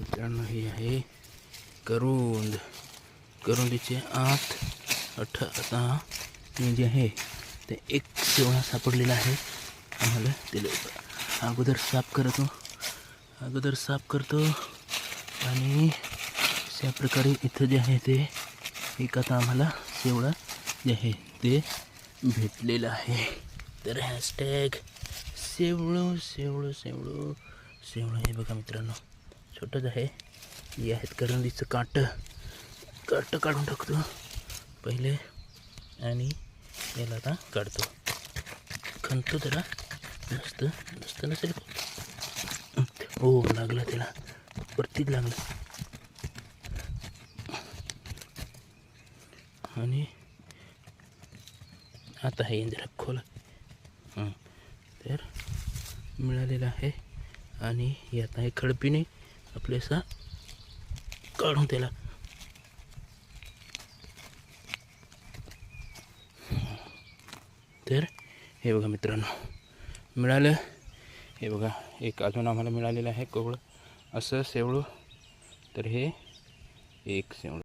मित्रांनो हे आहे करुंद. करुंदीचे आत अठ आता मी जे आहे ते एक शेवळा सापडलेला आहे. आम्हाला ते अगोदर साफ करतो. अगोदर साफ करतो. आणि अशा प्रकारे इथं जे आहे ते एक आता आम्हाला शेवळा जे आहे ते भेटलेलं आहे. तर हॅशटॅग शेवळू शेवळू शेवळू शेवळं हे बघा मित्रांनो. छोटंच आहे. हे आहेत करंदीचं काटं. काटं काढून टाकतो. पहिले आणि याला आता काढतो. खणतो जरा नसतं नसतं नसेल हो लागला त्याला. वरतीच लागलं. आणि आता हे इंदिरा खोल. तर मिळालेलं आहे. आणि हे आता हे खडपीने आपल्यासा काढून त्याला तर हे बघा मित्रांनो मिळालं हे बघा एक अजून आम्हाला मिळालेलं आहे कोवळं असं शेवळं तर हे एक शेवळं